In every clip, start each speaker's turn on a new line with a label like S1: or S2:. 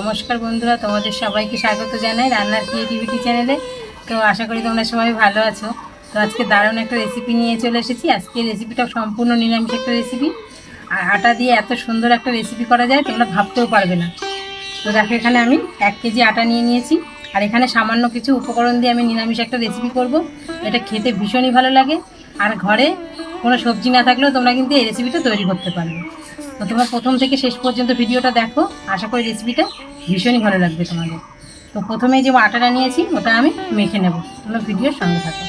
S1: নমস্কার বন্ধুরা, তোমাদের সবাইকে স্বাগত জানাই রান্নার ক্রিয়েটিভিটি চ্যানেলে তো আশা করি তোমরা সবাই ভালো আছো। তো আজকে দারুণ একটা রেসিপি নিয়ে চলে এসেছি। আজকে রেসিপিটা সম্পূর্ণ নিরামিষ একটা রেসিপি আর আটা দিয়ে এত সুন্দর একটা রেসিপি করা যায়, তোমরা ভাবতেও পারবে না। তো দেখো, এখানে আমি এক কেজি আটা নিয়ে নিয়েছি। আর এখানে সামান্য কিছু উপকরণ দিয়ে আমি নিরামিষ একটা রেসিপি করব। এটা খেতে ভীষণই ভালো লাগে। আর ঘরে কোনো সবজি না থাকলেও তোমরা কিন্তু এই রেসিপিটা তৈরি করতে পারবে। তো তোমরা প্রথম থেকে শেষ পর্যন্ত ভিডিওটা দেখো। আশা করি রেসিপিটা ভীষণই ভালো লাগবে তোমাদের। তো প্রথমে যে আটাটা নিয়েছি, ওটা আমি মেখে নেব। তোমরা ভিডিওর সঙ্গে থাকো।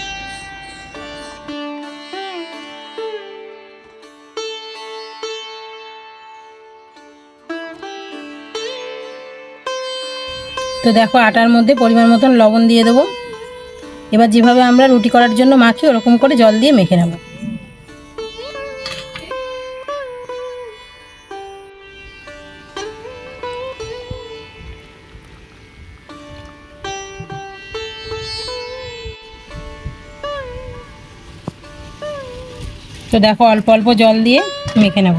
S1: তো দেখো, আটার মধ্যে পরিমাণ মতন লবণ দিয়ে দেবো। এবার যেভাবে আমরা রুটি করার জন্য মাখি, ওরকম করে জল দিয়ে মেখে নেব। তো দেখো অল্প অল্প জল দিয়ে মেখে নেব।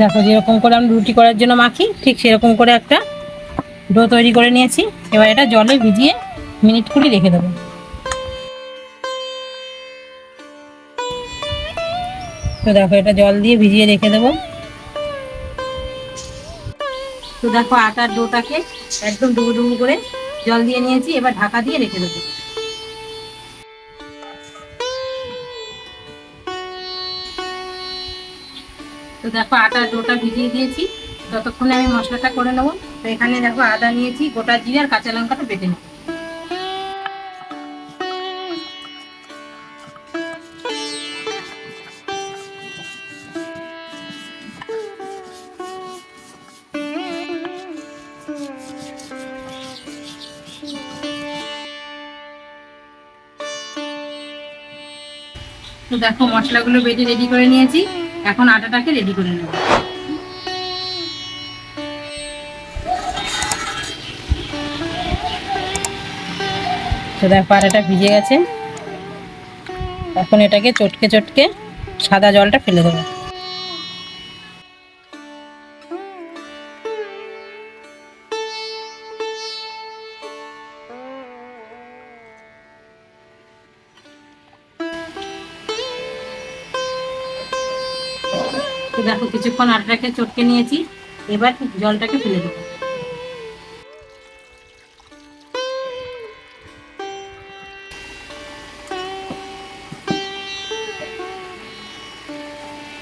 S1: দেখো যেরকম করে আমি রুটি করার জন্য মাখি, ঠিক সেরকম করে একটা ডো তৈরি করে নিয়েছি। এবার এটা জলে ভিজিয়ে মিনিট কুড়ি রেখে দেবো। তো দেখো, এটা জল দিয়ে ভিজিয়ে রেখে দেবো। তো দেখো, আটার ডোটাকে একদম ডুবু ডুবু করে জল দিয়ে নিয়েছি, এবার ঢাকা দিয়ে রেখে দেবো। তো দেখো, আটার ডোটা ভিজিয়ে দিয়েছি। ততক্ষণে আমি মশলাটা করে নেব, তো এখানে দেখো আদা নিয়েছি, গোটা জিরে আর কাঁচা লঙ্কাটা বেটে নেব। তো দেখো মশলাগুলো বেটে রেডি করে নিয়েছি। এখন আটাটাকে রেডি করে নেব। তো দেখো আটাটা ভিজে গেছে। এখন এটাকে চটকে চটকে সাদা জলটা ফেলে দেবো। তো দেখো, কিছুক্ষণ আটাটাকে চটকে নিয়েছি। এবার জলটাকে ফেলে দেবো।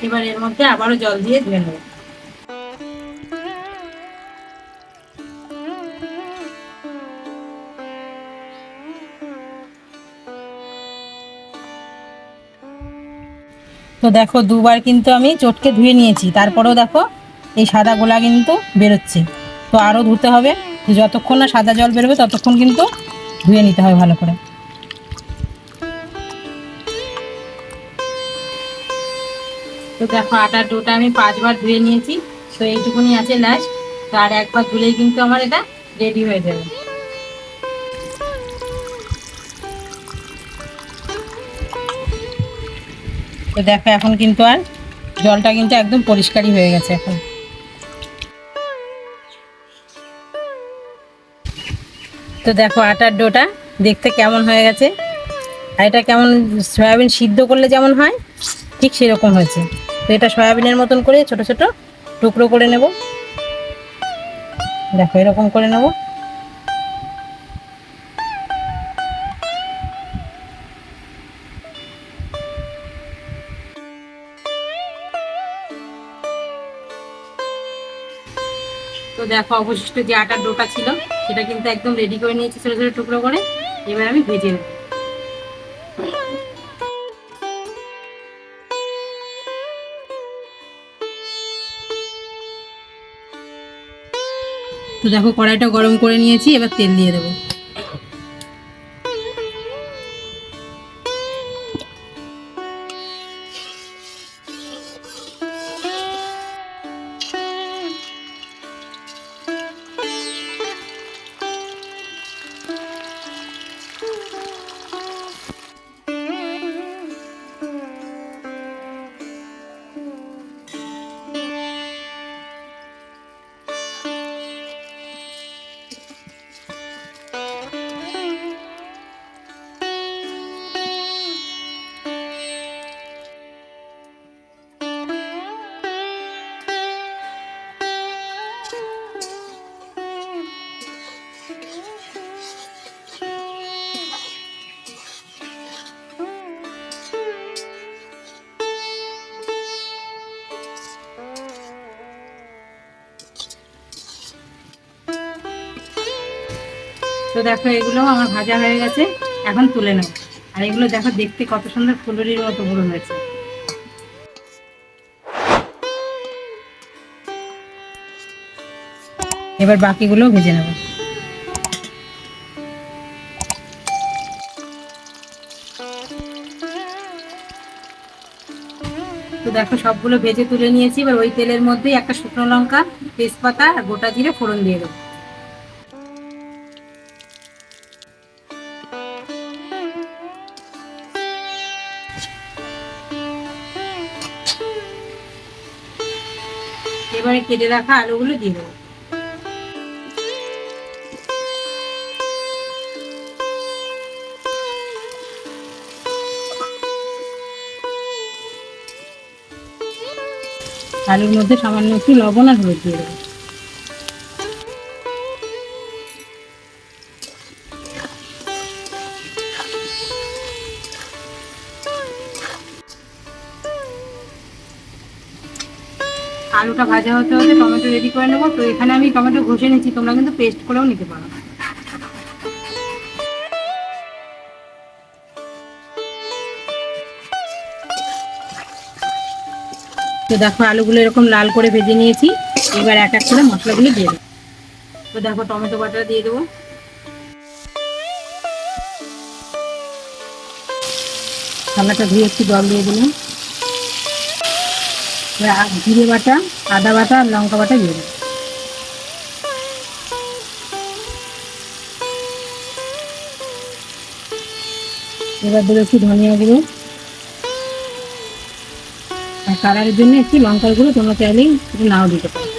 S1: এবার এর মধ্যে আবারও জল দিয়ে ধুয়ে নেব। তো দেখো দুবার কিন্তু আমি চটকে ধুয়ে নিয়েছি। তারপরেও দেখো এই সাদা গোলা কিন্তু বেরোচ্ছে। তো আরও ধুতে হবে। যতক্ষণ না সাদা জল বেরোবে ততক্ষণ কিন্তু ধুয়ে নিতে হবে ভালো করে। তো দেখো আটার ডোটা আমি পাঁচবার ধুয়ে নিয়েছি। তো এইটুকুনি আছে লাস্ট তো আর একবার ধুলেই কিন্তু আমার এটা রেডি হয়ে যাবে। তো দেখো এখন কিন্তু আর জলটা কিন্তু একদম পরিষ্কারই হয়ে গেছে এখন। তো দেখো আটার ডোটা দেখতে কেমন হয়ে গেছে। আর এটা কেমন সয়াবিন সিদ্ধ করলে যেমন হয়, ঠিক সেরকম হয়েছে। তো এটা সয়াবিনের মতন করে ছোট ছোট টুকরো করে নেব। দেখো এরকম করে নেব। তো দেখো অবশিষ্ট যে আটার ডোটা ছিল, সেটা কিন্তু একদম রেডি করে নিয়েছি ছোটো ছোটো টুকরো করে। এবার আমি ভেজে নেব। তো দেখো কড়াইটা গরম করে নিয়েছি, এবার তেল দিয়ে দেবো। তো দেখো, এগুলো আমার ভাজা হয়ে গেছে, এখন তুলে নেব। আর এগুলো দেখো, দেখতে কত সুন্দর ফুলুরির মতো বড় হয়েছে। এবার বাকিগুলো ভেজে নেব। তো দেখো, সবগুলো ভেজে তুলে নিয়েছি। এবার ওই তেলের মধ্যেই একটা শুকনো লঙ্কা, তেজপাতা আর গোটা জিরে ফোড়ন দিয়ে দেবো। এবারে কেটে রাখা আলুগুলো দিয়ে দেবো। আলুর মধ্যে সামান্য একটু লবণ আর হলুদ দিয়ে দেবো। আলুটা ভাজা হতে হতে টমেটো রেডি করে নেব। তো এখানে আমি টমেটো ঘষে নিচ্ছি তোমরা কিন্তু পেস্ট করেও নিতে পারো। তো দেখো আলুগুলো এরকম লাল করে ভেজে নিয়েছি। এবার এক এক করে মশলাগুলো দিয়ে দেবো। তো দেখো টমেটো বাটা দিয়ে দেবো। থালাটা ধুয়ে একটু জল দিয়ে দিলাম। জিরে বাটা, আদা বাটা আর লঙ্কা বাটা দিয়ে দেবো। এবার দেবো একটু ধনিয়া গুঁড়ো। আর কালারের জন্য একটু লঙ্কার গুঁড়ো তোমরা চাইলেই একটু নাও দিতে পারো।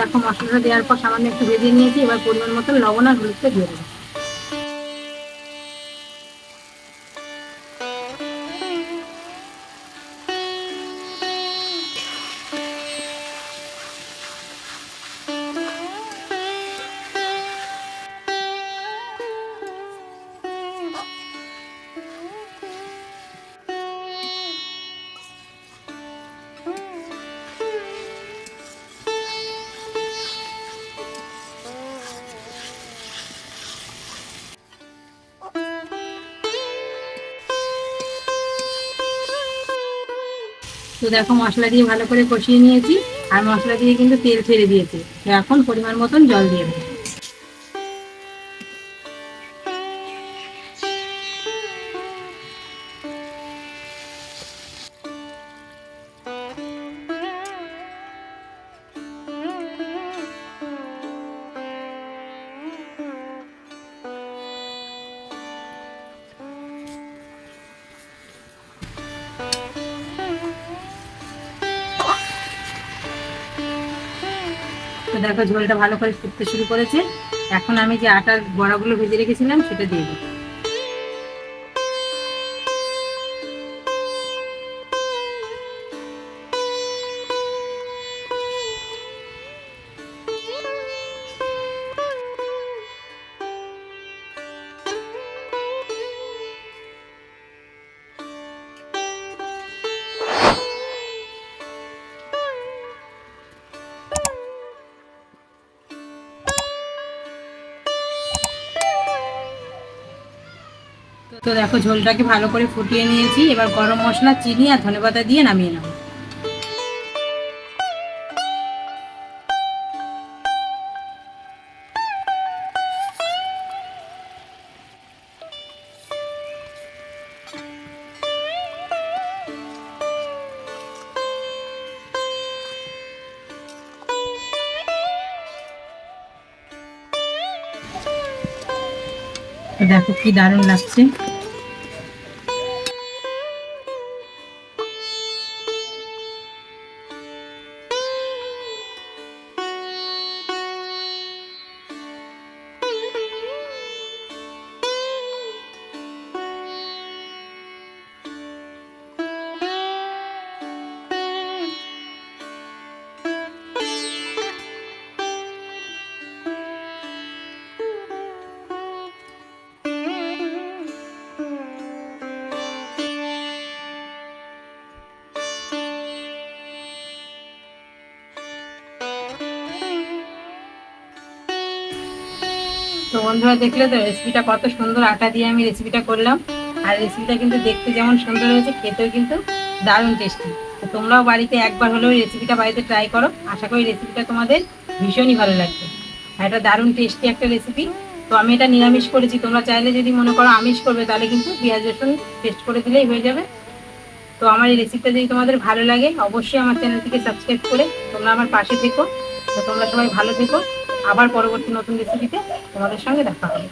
S1: দেখো মশলাটা দেওয়ার পর সামান্য একটু ভেজে নিয়েছি, এবার পরিমাণ মতো লবণ আর হলুদটা দিয়ে দেবো। তো দেখো মশলা দিয়ে ভালো করে কষিয়ে নিয়েছি, আর মশলা দিয়ে কিন্তু তেল ছেড়ে দিয়েছি। এখন পরিমাণ মতন জল দিয়ে দেবো। দেখো ঝোলটা ভালো করে ফুটতে শুরু করেছে। এখন আমি যে আটার বড়াগুলো ভেজে রেখেছিলাম, সেটা দিয়ে দেবো। তো দেখো ঝোলটাকে ভালো করে ফুটিয়ে নিয়েছি। এবার গরম মশলা, চিনি আর ধনেপাতা দিয়ে নামিয়ে নেব। দেখো কি দারুণ লাগছে। বন্ধুরা দেখলে তো রেসিপিটা কত সুন্দর আটা দিয়ে আমি রেসিপিটা করলাম। আর রেসিপিটা কিন্তু দেখতে যেমন সুন্দর হয়েছে, খেতেও কিন্তু দারুণ টেস্টি তো তোমরাও বাড়িতে একবার হলেও রেসিপিটা বাড়িতে ট্রাই করো। আশা করি রেসিপিটা তোমাদের ভীষণই ভালো লাগবে। আর এটা দারুণ টেস্টি একটা রেসিপি তো আমি এটা নিরামিষ করেছি, তোমরা চাইলে যদি মনে করো আমিষ করবে, তাহলে কিন্তু পেঁয়াজ, রসুন পেস্ট করে দিলেই হয়ে যাবে। তো আমার এই রেসিপিটা যদি তোমাদের ভালো লাগে, অবশ্যই আমার চ্যানেলটিকে সাবস্ক্রাইব করে তোমরা আমার পাশে থেকো। তো তোমরা সবাই ভালো থেকো। আবার পরবর্তী নতুন রেসিপিতে তোমাদের সঙ্গে দেখা হবে।